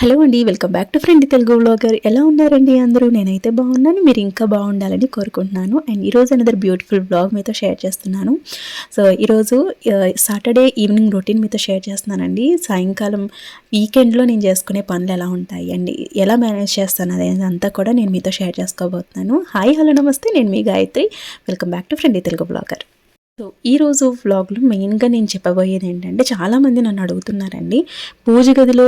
Hello అండి welcome back to friend Telugu blogger. ఎలా ఉన్నారండి అందరూ? నేనైతే బాగున్నాను మీరు ఇంకా బాగుండాలని కోరుకుంటున్నాను. అండ్ ఈరోజు అనదర్ బ్యూటిఫుల్ బ్లాగ్ మీతో షేర్ చేస్తున్నాను. సో ఈరోజు సాటర్డే ఈవినింగ్ రొటీన్ మీతో షేర్ చేస్తున్నానండి. సాయంకాలం వీకెండ్లో నేను చేసుకునే పనులు ఎలా ఉంటాయి అండి ఎలా మేనేజ్ చేస్తాను అనేది అంతా కూడా నేను మీతో షేర్ చేసుకోబోతున్నాను. హాయ్ హలో నమస్తే. నేను మీ Gayatri. Welcome back to friend Telugu blogger. So ఈరోజు వ్లాగ్లో మెయిన్గా నేను చెప్పబోయేది ఏంటంటే చాలామంది నన్ను అడుగుతున్నారండి పూజ గదిలో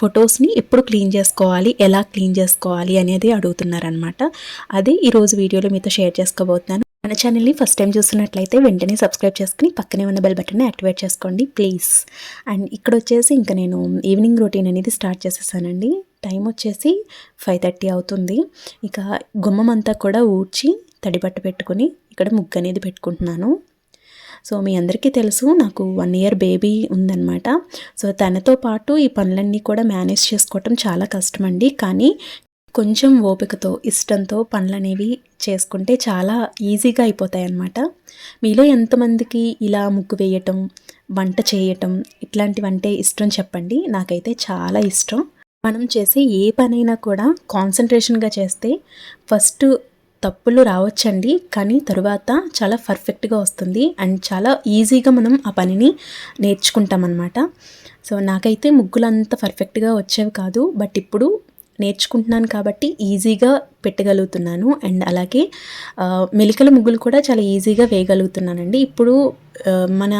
ఫొటోస్ని ఎప్పుడు క్లీన్ చేసుకోవాలి ఎలా క్లీన్ చేసుకోవాలి అనేది అడుగుతున్నారనమాట అది ఈరోజు వీడియోలో మీతో షేర్ చేసుకోబోతున్నాను. మన ఛానల్ని ఫస్ట్ టైం చూస్తున్నట్లయితే వెంటనే సబ్స్క్రైబ్ చేసుకుని పక్కనే ఉన్న బెల్ బటన్ని యాక్టివేట్ చేసుకోండి ప్లీజ్. అండ్ ఇక్కడ వచ్చేసి ఇంకా నేను ఈవినింగ్ రొటీన్ అనేది స్టార్ట్ చేసేసానండి. టైం వచ్చేసి ఫైవ్ థర్టీ అవుతుంది. ఇక గుమ్మం అంతా కూడా ఊడ్చి తడిబట్ట పెట్టుకుని ఇక్కడ ముగ్గు అనేది పెట్టుకుంటున్నాను. సో మీ అందరికీ తెలుసు నాకు వన్ ఇయర్ బేబీ ఉందన్నమాట. సో తనతో పాటు ఈ పనులన్నీ కూడా మేనేజ్ చేసుకోవటం చాలా కష్టం అండి కానీ కొంచెం ఓపికతో ఇష్టంతో పనులనేవి చేసుకుంటే చాలా ఈజీగా అయిపోతాయి అన్నమాట మీలో ఎంతమందికి ఇలా ముగ్గు వేయటం వంట చేయటం ఇట్లాంటివంటే ఇష్టం చెప్పండి. నాకైతే చాలా ఇష్టం. మనం చేసే ఏ పనైనా కూడా కాన్సన్ట్రేషన్గా చేస్తే ఫస్ట్ తప్పులు రావచ్చండి కానీ తరువాత చాలా పర్ఫెక్ట్గా వస్తుంది. అండ్ చాలా ఈజీగా మనం ఆ పనిని నేర్చుకుంటామన్నమాట. సో నాకైతే ముగ్గులు అంత పర్ఫెక్ట్గా వచ్చేవి కాదు. బట్ ఇప్పుడు నేర్చుకుంటున్నాను కాబట్టి ఈజీగా పెట్టగలుగుతున్నాను. అండ్ అలాగే మెలికల ముగ్గులు కూడా చాలా ఈజీగా వేయగలుగుతున్నానండి. ఇప్పుడు మన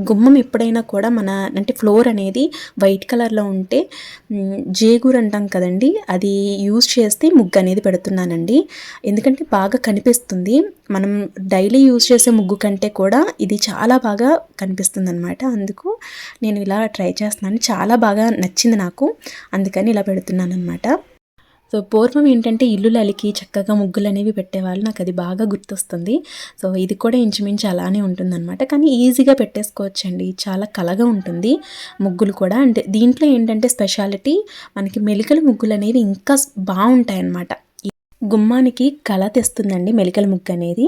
గుమ్మం ఎప్పుడైనా కూడా మన అంటే ఫ్లోర్ అనేది వైట్ కలర్లో ఉంటే జేగూరు అంటాం కదండి అది యూజ్ చేస్తే ముగ్గు అనేది పెడుతున్నానండి. ఎందుకంటే బాగా కనిపిస్తుంది. మనం డైలీ యూజ్ చేసే ముగ్గు కంటే కూడా ఇది చాలా బాగా కనిపిస్తుంది అనమాట అందుకు నేను ఇలా ట్రై చేస్తున్నాను. చాలా బాగా నచ్చింది నాకు. అందుకని ఇలా పెడుతున్నాను అనమాట సో పూర్వం ఏంటంటే ఇల్లులు అలికి చక్కగా ముగ్గులు అనేవి పెట్టేవాళ్ళు. నాకు అది బాగా గుర్తొస్తుంది. సో ఇది కూడా ఇంచుమించు అలానే ఉంటుందన్నమాట. కానీ ఈజీగా పెట్టేసుకోవచ్చండి. చాలా కలగా ఉంటుంది ముగ్గులు కూడా. అంటే దీంట్లో ఏంటంటే స్పెషాలిటీ మనకి మెలికల ముగ్గులు అనేవి ఇంకా బాగుంటాయి అన్నమాట గుమ్మానికి కళ తెస్తుందండి మెలికల ముగ్గు అనేది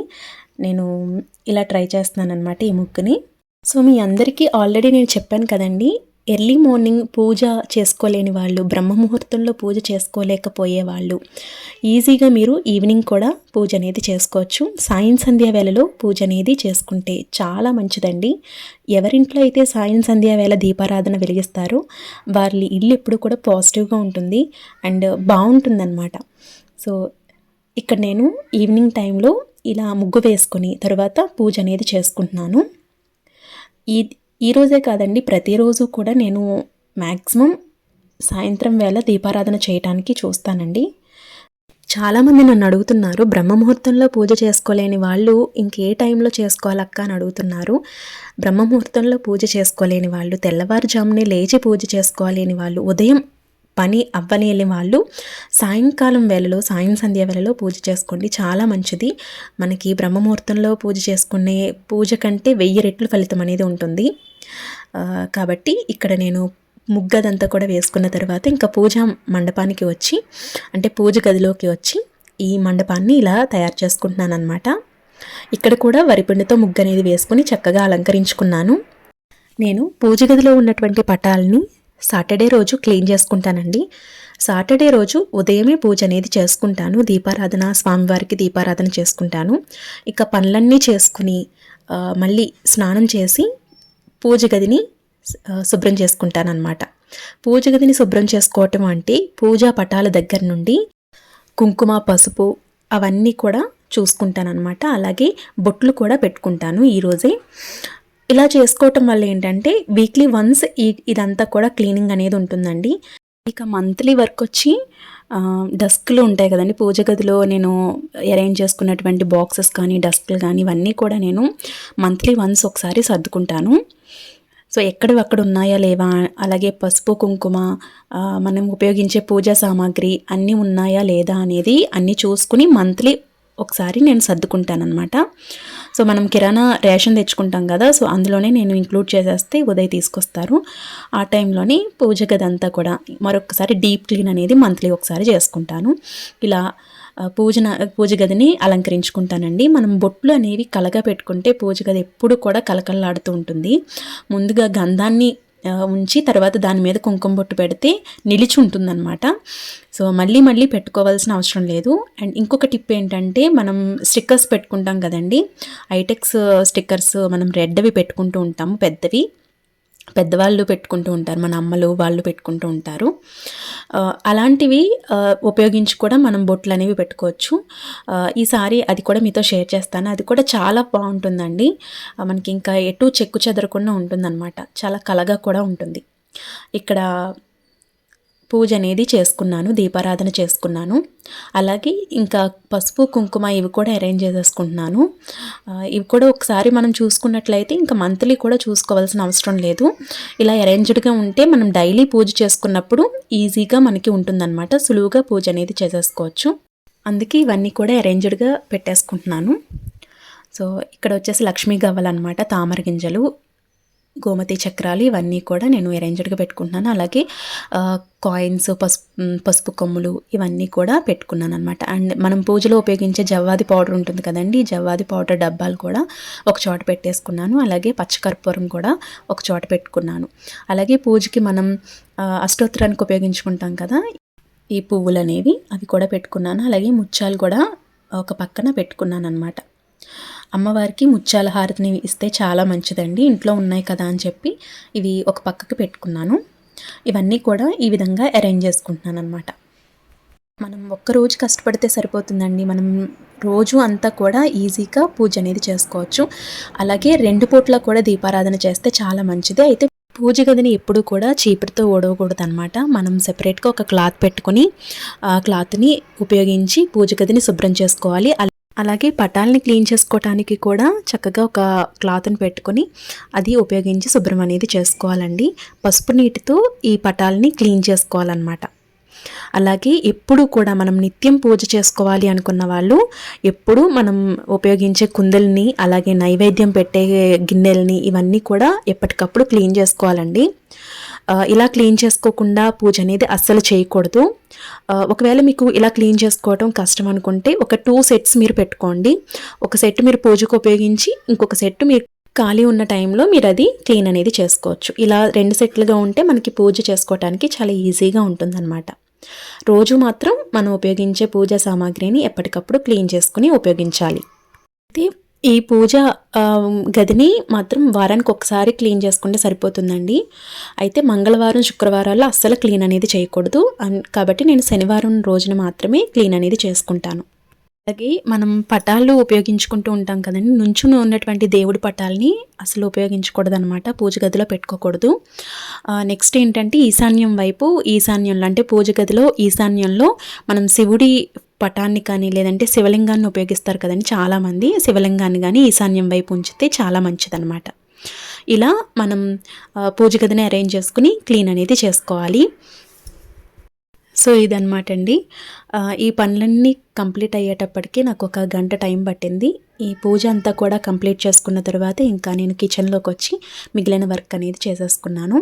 నేను ఇలా ట్రై చేస్తున్నాను అనమాట ఈ ముగ్గుని. సో మీ అందరికీ ఆల్రెడీ నేను చెప్పాను కదండి ఎర్లీ మార్నింగ్ పూజ చేసుకోలేని వాళ్ళు బ్రహ్మ ముహూర్తంలో పూజ చేసుకోలేకపోయే వాళ్ళు ఈజీగా మీరు ఈవినింగ్ కూడా పూజ అనేది చేసుకోవచ్చు. సాయం సంధ్య వేళలో పూజ అనేది చేసుకుంటే చాలా మంచిదండి. ఎవరింట్లో అయితే సాయం సంధ్య వేళ దీపారాధన వెలిగిస్తారో వాళ్ళ ఇల్లు ఎప్పుడు కూడా పాజిటివ్గా ఉంటుంది అండ్ బాగుంటుందన్నమాట. సో ఇక్కడ నేను ఈవినింగ్ టైంలో ఇలా ముగ్గు వేసుకొని తర్వాత పూజ అనేది చేసుకుంటున్నాను. ఈ ఈరోజే కాదండి ప్రతిరోజు కూడా నేను మ్యాక్సిమం సాయంత్రం వేళ దీపారాధన చేయటానికి చూస్తానండి. చాలామంది నన్ను అడుగుతున్నారు బ్రహ్మ ముహూర్తంలో పూజ చేసుకోలేని వాళ్ళు ఇంకే టైంలో చేసుకోవాలక్క అని అడుగుతున్నారు. బ్రహ్మ ముహూర్తంలో పూజ చేసుకోలేని వాళ్ళు తెల్లవారుజామునే లేచి పూజ చేసుకోలేని వాళ్ళు ఉదయం పని అవ్వలేని వాళ్ళు సాయంకాలం వేళలో సాయం సంధ్య వేళలో పూజ చేసుకోండి చాలా మంచిది. మనకి బ్రహ్మముహూర్తంలో పూజ చేసుకునే పూజ కంటే వెయ్యి రెట్లు ఫలితం అనేది ఉంటుంది. కాబట్టి ఇక్కడ నేను ముగ్గదంతా కూడా వేసుకున్న తర్వాత ఇంకా పూజ మండపానికి వచ్చి అంటే పూజ గదిలోకి వచ్చి ఈ మండపాన్ని ఇలా తయారు చేసుకుంటున్నాను అనమాట ఇక్కడ కూడా వరిపిండితో ముగ్గు అనేది వేసుకుని చక్కగా అలంకరించుకున్నాను. నేను పూజ గదిలో ఉన్నటువంటి పటాలని సాటర్డే రోజు క్లీన్ చేసుకుంటానండి. సాటర్డే రోజు ఉదయమే పూజ అనేది చేసుకుంటాను. దీపారాధన స్వామివారికి దీపారాధన చేసుకుంటాను. ఇక పనులన్నీ చేసుకుని మళ్ళీ స్నానం చేసి పూజ గదిని శుభ్రం చేసుకుంటానన్నమాట. పూజ గదిని శుభ్రం చేసుకోవటం అంటే పూజా పటాల దగ్గర నుండి కుంకుమ పసుపు అవన్నీ కూడా చూసుకుంటానన్నమాట. అలాగే బొట్లు కూడా పెట్టుకుంటాను ఈరోజే ఇలా చేసుకోవటం వల్ల ఏంటంటే వీక్లీ వన్స్ ఈ ఇదంతా కూడా క్లీనింగ్ అనేది ఉంటుందండి. ఇక మంత్లీ వర్క్ వచ్చి డస్క్లు ఉంటాయి కదండి. పూజ గదిలో నేను అరేంజ్ చేసుకున్నటువంటి బాక్సెస్ కానీ డస్క్లు కానీ ఇవన్నీ కూడా నేను మంత్లీ వన్స్ ఒకసారి సర్దుకుంటాను. సో ఎక్కడివి అక్కడ ఉన్నాయా లేవా? అలాగే పసుపు కుంకుమ మనం ఉపయోగించే పూజా సామాగ్రి అన్నీ ఉన్నాయా లేదా అనేది అన్నీ చూసుకుని మంత్లీ ఒకసారి నేను సర్దుకుంటానమాట సో మనం కిరాణా రేషన్ తెచ్చుకుంటాం కదా సో అందులోనే నేను ఇంక్లూడ్ చేసేస్తే ఉదయ్ తీసుకొస్తారు. ఆ టైంలోని పూజ గది అంతా కూడా మరొకసారి డీప్ క్లీన్ అనేది మంత్లీ ఒకసారి చేసుకుంటాను. ఇలా పూజన పూజ గదిని అలంకరించుకుంటానండి. మనం బొట్లు అనేవి కలగా పెట్టుకుంటే పూజ గది ఎప్పుడు కూడా కలకలలాడుతూ ఉంటుంది. ముందుగా గంధాన్ని ఉంచి తర్వాత దాని మీద కుంకుమ బొట్టు పెడితే నిలిచి ఉంటుందన్నమాట. సో మళ్ళీ మళ్ళీ పెట్టుకోవాల్సిన అవసరం లేదు. అండ్ ఇంకొక టిప్ ఏంటంటే మనం స్టిక్కర్స్ పెట్టుకుంటాం కదండి. ఐటెక్స్ స్టిక్కర్స్ మనం రెడ్వి పెట్టుకుంటూ ఉంటాము పెద్దవి. పెద్దవాళ్ళు పెట్టుకుంటూ ఉంటారు మన అమ్మలు వాళ్ళు పెట్టుకుంటూ ఉంటారు. అలాంటివి ఉపయోగించి కూడా మనం బొట్లు అనేవి పెట్టుకోవచ్చు. ఈసారి అది కూడా మీతో షేర్ చేస్తాను. అది కూడా చాలా బాగుంటుందండి. మనకి ఇంకా ఎటు చెక్కు చెదరకుండా ఉంటుందన్నమాట. చాలా కలగా కూడా ఉంటుంది. ఇక్కడ పూజ అనేది చేసుకున్నాను దీపారాధన చేసుకున్నాను. అలాగే ఇంకా పసుపు కుంకుమ ఇవి కూడా అరేంజ్ చేసేసుకుంటున్నాను ఇవి కూడా ఒకసారి మనం చూసుకున్నట్లయితే ఇంకా మంత్లీ కూడా చూసుకోవాల్సిన అవసరం లేదు. ఇలా అరేంజ్డ్గా ఉంటే మనం డైలీ పూజ చేసుకున్నప్పుడు ఈజీగా మనకి ఉంటుందన్నమాట. సులువుగా పూజ అనేది చేసేసుకోవచ్చు. అందుకే ఇవన్నీ కూడా అరేంజ్డ్గా పెట్టేసుకుంటున్నాను. సో ఇక్కడ వచ్చేసి లక్ష్మీ గవ్వలన్నమాట తామర గింజలు. గోమతి చక్రాలు ఇవన్నీ కూడా నేను అరేంజ్డ్గా పెట్టుకుంటున్నాను. అలాగే కాయిన్స్ పసుపు పసుపు కొమ్ములు ఇవన్నీ కూడా పెట్టుకున్నాను అనమాట అండ్ మనం పూజలో ఉపయోగించే జవ్వాది పౌడర్ ఉంటుంది కదండి ఈ జవ్వాది పౌడర్ డబ్బాలు కూడా ఒక చోట పెట్టేసుకున్నాను. అలాగే పచ్చకర్పూరం కూడా ఒక చోట పెట్టుకున్నాను. అలాగే పూజకి మనం అష్టోత్తరానికి ఉపయోగించుకుంటాం కదా ఈ పువ్వులు అనేవి అవి కూడా పెట్టుకున్నాను. అలాగే ముత్యాలు కూడా ఒక పక్కన పెట్టుకున్నాను అనమాట అమ్మవారికి ముత్యాల హారతిని ఇస్తే చాలా మంచిదండి. ఇంట్లో ఉన్నాయి కదా అని చెప్పి ఇవి ఒక పక్కకి పెట్టుకున్నాను. ఇవన్నీ కూడా ఈ విధంగా అరేంజ్ చేసుకుంటున్నాను అనమాట మనం ఒక్క రోజు కష్టపడితే సరిపోతుందండి. మనం రోజు అంతా కూడా ఈజీగా పూజ అనేది చేసుకోవచ్చు. అలాగే రెండు పూట్ల కూడా దీపారాధన చేస్తే చాలా మంచిది. అయితే పూజ గదిని ఎప్పుడు కూడా చీపురుతో ఓడవకూడదు అనమాట మనం సెపరేట్గా ఒక క్లాత్ పెట్టుకొని ఆ క్లాత్ని ఉపయోగించి పూజ గదిని శుభ్రం చేసుకోవాలి. అలాగే పటాలని క్లీన్ చేసుకోవటానికి కూడా చక్కగా ఒక క్లాత్ని పెట్టుకొని అది ఉపయోగించి శుభ్రం అనేది చేసుకోవాలండి. పసుపు నీటితో ఈ పటాలని క్లీన్ చేసుకోవాలన్నమాట. అలాగే ఎప్పుడు కూడా మనం నిత్యం పూజ చేసుకోవాలి అనుకున్న వాళ్ళు ఎప్పుడు మనం ఉపయోగించే కుందల్ని అలాగే నైవేద్యం పెట్టే గిన్నెల్ని ఇవన్నీ కూడా ఎప్పటికప్పుడు క్లీన్ చేసుకోవాలండి. ఇలా క్లీన్ చేసుకోకుండా పూజ అనేది అస్సలు చేయకూడదు. ఒకవేళ మీకు ఇలా క్లీన్ చేసుకోవడం కష్టం అనుకుంటే ఒక టూ సెట్స్ మీరు పెట్టుకోండి. ఒక సెట్ మీరు పూజకు ఉపయోగించి ఇంకొక సెట్ మీరు ఖాళీ ఉన్న టైంలో మీరు అది క్లీన్ అనేది చేసుకోవచ్చు. ఇలా రెండు సెట్లుగా ఉంటే మనకి పూజ చేసుకోవడానికి చాలా ఈజీగా ఉంటుందన్నమాట. రోజు మాత్రం మనం ఉపయోగించే పూజా సామాగ్రిని ఎప్పటికప్పుడు క్లీన్ చేసుకుని ఉపయోగించాలి. అయితే ఈ పూజ గదిని మాత్రం వారానికి ఒకసారి క్లీన్ చేసుకుంటే సరిపోతుందండి. అయితే మంగళవారం శుక్రవారాల్లో అస్సలు క్లీన్ అనేది చేయకూడదు. కాబట్టి నేను శనివారం రోజున మాత్రమే క్లీన్ అనేది చేసుకుంటాను. అలాగే మనం పటాలు ఉపయోగించుకుంటూ ఉంటాం కదండి. నుంచుని ఉన్నటువంటి దేవుడి పటాలని అసలు ఉపయోగించకూడదు అనమాట పూజ గదిలో పెట్టుకోకూడదు. నెక్స్ట్ ఏంటంటే ఈశాన్యం వైపు ఈశాన్యంలో అంటే పూజ గదిలో ఈశాన్యంలో మనం శివుడి పటాన్ని కానీ లేదంటే శివలింగాన్ని ఉపయోగిస్తారు కదండి చాలామంది. శివలింగాన్ని కానీ ఈశాన్యం వైపు ఉంచితే చాలా మంచిదన్నమాట. ఇలా మనం పూజ గదిని అరేంజ్ చేసుకుని క్లీన్ అనేది చేసుకోవాలి. సో ఇదన్నమాట అండి ఈ పనులన్నీ కంప్లీట్ అయ్యేటప్పటికి నాకు ఒక గంట టైం పట్టింది. ఈ పూజ అంతా కూడా కంప్లీట్ చేసుకున్న తర్వాత ఇంకా నేను కిచెన్లోకి వచ్చి మిగిలిన వర్క్ అనేది చేసేసుకున్నాను.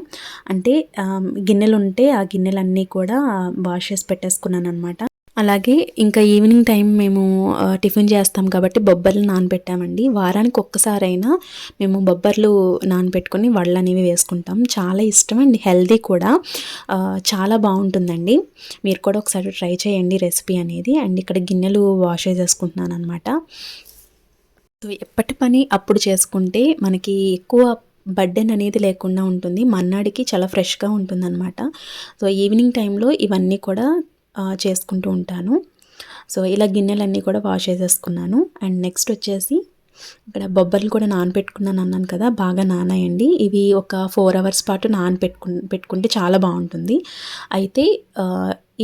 అంటే గిన్నెలు ఉంటే ఆ గిన్నెలన్నీ కూడా వాష్ చేసి పెట్టేసుకున్నాను అనమాట అలాగే ఇంకా ఈవినింగ్ టైం మేము టిఫిన్ చేస్తాం కాబట్టి బొబ్బర్లు నానబెట్టామండి. వారానికి ఒక్కసారైనా మేము బొబ్బర్లు నానబెట్టుకొని వడలు అనేవి వేసుకుంటాం. చాలా ఇష్టం అండి హెల్దీ కూడా. చాలా బాగుంటుందండి. మీరు కూడా ఒకసారి ట్రై చేయండి రెసిపీ అనేది. అండ్ ఇక్కడ గిన్నెలు వాష్ చేసేసుకుంటున్నాను అనమాట సో ఎప్పటి పని అప్పుడు చేసుకుంటే మనకి ఎక్కువ బర్డెన్ అనేది లేకుండా ఉంటుంది. మన్నాడికి చాలా ఫ్రెష్గా ఉంటుందన్నమాట. సో ఈవినింగ్ టైంలో ఇవన్నీ కూడా చేసుకుంటూ ఉంటాను. సో ఇలా గిన్నెలన్నీ కూడా వాష్ చేసేసుకున్నాను. అండ్ నెక్స్ట్ వచ్చేసి ఇక్కడ బొబ్బర్లు కూడా నానబెట్టుకున్నాను అన్నాను కదా బాగా నానాయండి. ఇవి ఒక ఫోర్ అవర్స్ పాటు నానబెట్టుకు పెట్టుకుంటే చాలా బాగుంటుంది. అయితే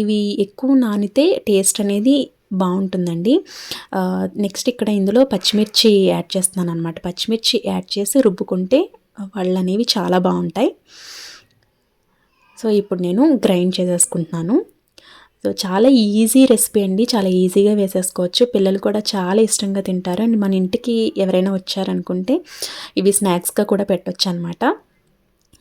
ఇవి ఎక్కువ నానితే టేస్ట్ అనేది బాగుంటుందండి. నెక్స్ట్ ఇక్కడ ఇందులో పచ్చిమిర్చి యాడ్ చేస్తున్నాను అనమాట పచ్చిమిర్చి యాడ్ చేసి రుబ్బుకుంటే వాళ్ళు అనేవి చాలా బాగుంటాయి. సో ఇప్పుడు నేను గ్రైండ్ చేసేసుకుంటున్నాను. సో చాలా ఈజీ రెసిపీ అండి. చాలా ఈజీగా వేసేసుకోవచ్చు. పిల్లలు కూడా చాలా ఇష్టంగా తింటారు. అండ్ మన ఇంటికి ఎవరైనా వచ్చారనుకుంటే ఇవి స్నాక్స్గా కూడా పెట్టొచ్చు అనమాట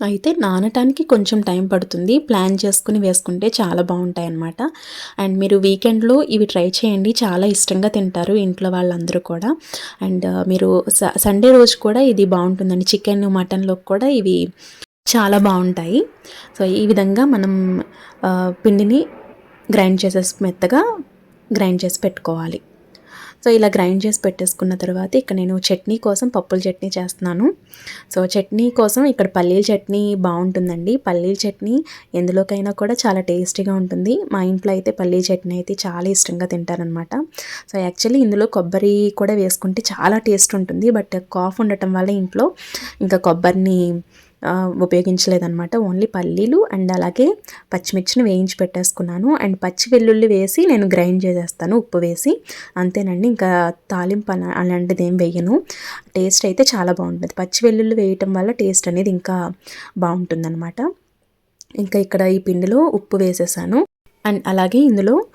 అయితే నానటానికి కొంచెం టైం పడుతుంది. ప్లాన్ చేసుకుని వేసుకుంటే చాలా బాగుంటాయి అన్నమాట అండ్ మీరు వీకెండ్లో ఇవి ట్రై చేయండి. చాలా ఇష్టంగా తింటారు ఇంట్లో వాళ్ళందరూ కూడా. అండ్ మీరు స- సండే రోజు కూడా ఇది బాగుంటుందండి. చికెన్ మటన్లో కూడా ఇవి చాలా బాగుంటాయి. సో ఈ విధంగా మనం పిండిని గ్రైండ్ చేసేసి మెత్తగా గ్రైండ్ చేసి పెట్టుకోవాలి. సో ఇలా గ్రైండ్ చేసి పెట్టేసుకున్న తర్వాత ఇక్కడ నేను చట్నీ కోసం పప్పుల చట్నీ చేస్తున్నాను. సో చట్నీ కోసం ఇక్కడ పల్లీల చట్నీ బాగుంటుందండి. పల్లీల చట్నీ ఎందులోకైనా కూడా చాలా టేస్టీగా ఉంటుంది. మా ఇంట్లో అయితే పల్లీల చట్నీ అయితే చాలా ఇష్టంగా తింటారనమాట సో యాక్చువల్లీ ఇందులో కొబ్బరి కూడా వేసుకుంటే చాలా టేస్ట్ ఉంటుంది. బట్ కాఫ్ ఉండటం వల్ల ఇంట్లో ఇంకా కొబ్బరిని ఆ, ఉపయోగించలేదన్నమాట. ఓన్లీ పల్లీలు అండ్ అలాగే పచ్చిమిర్చిని వేయించి పెట్టేసుకున్నాను. అండ్ పచ్చి వెల్లుల్లి వేసి నేను గ్రైండ్ చేసేస్తాను ఉప్పు వేసి. అంతేనండి ఇంకా తాలింపు అలా- అలాంటిది ఏం వేయను. టేస్ట్ అయితే చాలా బాగుంటుంది. పచ్చి వెల్లుల్లి వేయటం వల్ల టేస్ట్ అనేది ఇంకా బాగుంటుందన్నమాట. ఇంకా ఇక్కడ ఈ పిండిలో ఉప్పు వేసేసాను. అండ్ అలాగే ఇందులో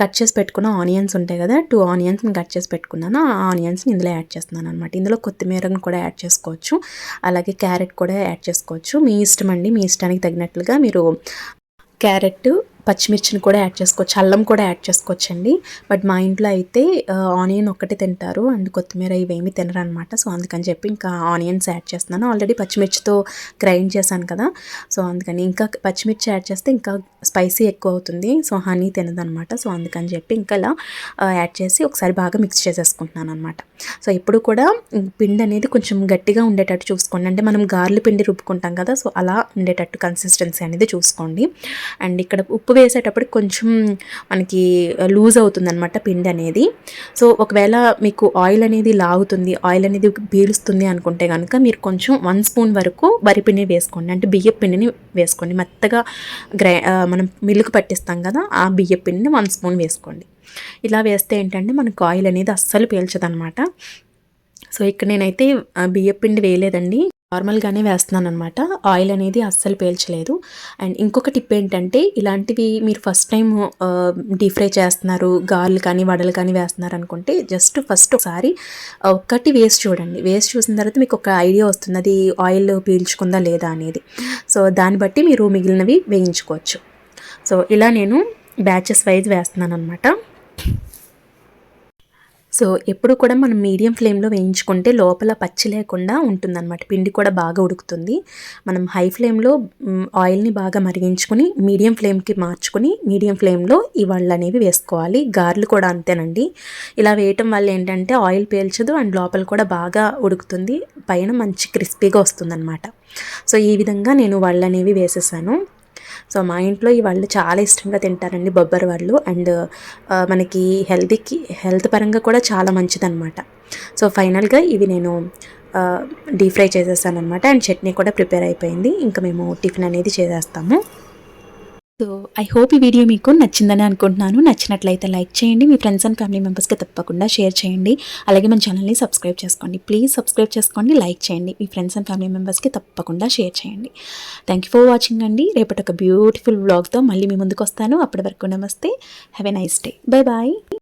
కట్ చేసి పెట్టుకున్న ఆనియన్స్ ఉంటాయి కదా టూ ఆనియన్స్ని కట్ చేసి పెట్టుకున్నాను. ఆ ఆనియన్స్ని ఇందులో యాడ్ చేస్తున్నాను అనమాట ఇందులో కొత్తిమీరను కూడా యాడ్ చేసుకోవచ్చు. అలాగే క్యారెట్ కూడా యాడ్ చేసుకోవచ్చు. మీ ఇష్టం అండి మీ ఇష్టానికి తగినట్లుగా మీరు క్యారెట్ పచ్చిమిర్చిని కూడా యాడ్ చేసుకోవచ్చు. అల్లం కూడా యాడ్ చేసుకోవచ్చు అండి బట్ మా ఇంట్లో అయితే ఆనియన్ ఒక్కటే తింటారు. అండ్ కొత్తిమీర ఇవేమి తినరు అనమాట సో అందుకని చెప్పి ఇంకా ఆనియన్స్ యాడ్ చేస్తున్నాను. ఆల్రెడీ పచ్చిమిర్చితో గ్రైండ్ చేశాను కదా. సో అందుకని ఇంకా పచ్చిమిర్చి యాడ్ చేస్తే ఇంకా స్పైసీ ఎక్కువ అవుతుంది. So honey తినదనమాట. సో అందుకని చెప్పి ఇంకా ఇలా యాడ్ చేసి ఒకసారి బాగా మిక్స్ చేసేసుకుంటున్నాను అనమాట. సో ఎప్పుడు కూడా పిండి అనేది కొంచెం గట్టిగా ఉండేటట్టు చూసుకోండి. అంటే మనం గార్లు పిండి రుబ్బుకుంటాం కదా. సో అలా ఉండేటట్టు కన్సిస్టెన్సీ అనేది చూసుకోండి. అండ్ ఇక్కడ ఉప్పు వేసేటప్పుడు కొంచెం మనకి లూజ్ అవుతుందనమాట పిండి అనేది. సో ఒకవేళ మీకు ఆయిల్ అనేది లాగుతుంది ఆయిల్ అనేది పీలుస్తుంది అనుకుంటే కనుక మీరు కొంచెం వన్ స్పూన్ వరకు వరిపిండిని వేసుకోండి. అంటే బియ్య పిండిని వేసుకోండి. మెత్తగా గ్రై మనం మిల్లుకు పట్టిస్తాం కదా ఆ బియ్య పిండిని వన్ స్పూన్ వేసుకోండి. ఇలా వేస్తే ఏంటంటే మనకు ఆయిల్ అనేది అస్సలు పీల్చదనమాట సో ఇక్కడ నేనైతే బియ్యపిండి బియ్య పిండి వేయలేదండి. నార్మల్గానే వేస్తున్నాను అనమాట ఆయిల్ అనేది అస్సలు పేల్చలేదు. అండ్ ఇంకొక టిప్ ఏంటంటే ఇలాంటివి మీరు ఫస్ట్ టైం డీప్ ఫ్రై చేస్తున్నారు గార్లు కానీ వడలు కానీ వేస్తున్నారు అనుకుంటే జస్ట్ ఫస్ట్ ఒకసారి ఒక్కటి వేసి చూడండి. వేసి చూసిన తర్వాత మీకు ఒక ఐడియా వస్తుంది అది ఆయిల్ పీల్చుకుందా లేదా అనేది. సో దాన్ని బట్టి మీరు మిగిలినవి వేయించుకోవచ్చు. సో ఇలా నేను బ్యాచెస్ వైజ్ వేస్తున్నాను అనమాట సో ఎప్పుడు కూడా మనం మీడియం ఫ్లేమ్లో వేయించుకుంటే లోపల పచ్చి లేకుండా ఉంటుందన్నమాట. పిండి కూడా బాగా ఉడుకుతుంది. మనం హై ఫ్లేమ్లో ఆయిల్ని బాగా మరిగించుకొని మీడియం ఫ్లేమ్కి మార్చుకుని మీడియం ఫ్లేమ్లో ఈ వాళ్ళు అనేవి వేసుకోవాలి. గార్లు కూడా అంతేనండి. ఇలా వేయటం వల్ల ఏంటంటే ఆయిల్ పేల్చదు అండ్ లోపల కూడా బాగా ఉడుకుతుంది. పైన మంచి క్రిస్పీగా వస్తుందన్నమాట. సో ఈ విధంగా నేను వాళ్ళు అనేవి వేసేసాను. సో మా ఇంట్లో ఈ వాళ్ళు చాలా ఇష్టంగా తింటారండి బొబ్బరి వాళ్ళు. అండ్ మనకి హెల్తీకి హెల్త్ పరంగా కూడా చాలా మంచిదన్నమాట. సో ఫైనల్గా ఇవి నేను డీప్ ఫ్రై చేసేసాను అనమాట అండ్ చట్నీ కూడా ప్రిపేర్ అయిపోయింది. ఇంకా మేము టిఫిన్ అనేది చేసేస్తాము. సో ఐ హోప్ ఈ వీడియో మీకు నచ్చిందని అనుకుంటున్నాను. నచ్చినట్లయితే లైక్ చేయండి. మీ ఫ్రెండ్స్ అండ్ ఫ్యామిలీ మెంబర్స్కి తప్పకుండా షేర్ చేయండి. అలాగే మన ఛానల్ని సబ్స్క్రైబ్ చేసుకోండి. ప్లీజ్ సబ్స్క్రైబ్ చేసుకోండి. లైక్ చేయండి. మీ ఫ్రెండ్స్ అండ్ ఫ్యామిలీ మెంబర్స్కి తప్పకుండా షేర్ చేయండి. థ్యాంక్ యూ ఫర్ వాచింగ్ అండి. రేపటి ఒక బ్యూటిఫుల్ వ్లాగ్తో మళ్ళీ మీ ముందుకు వస్తాను. అప్పటి వరకు నమస్తే. Have a nice day bye bye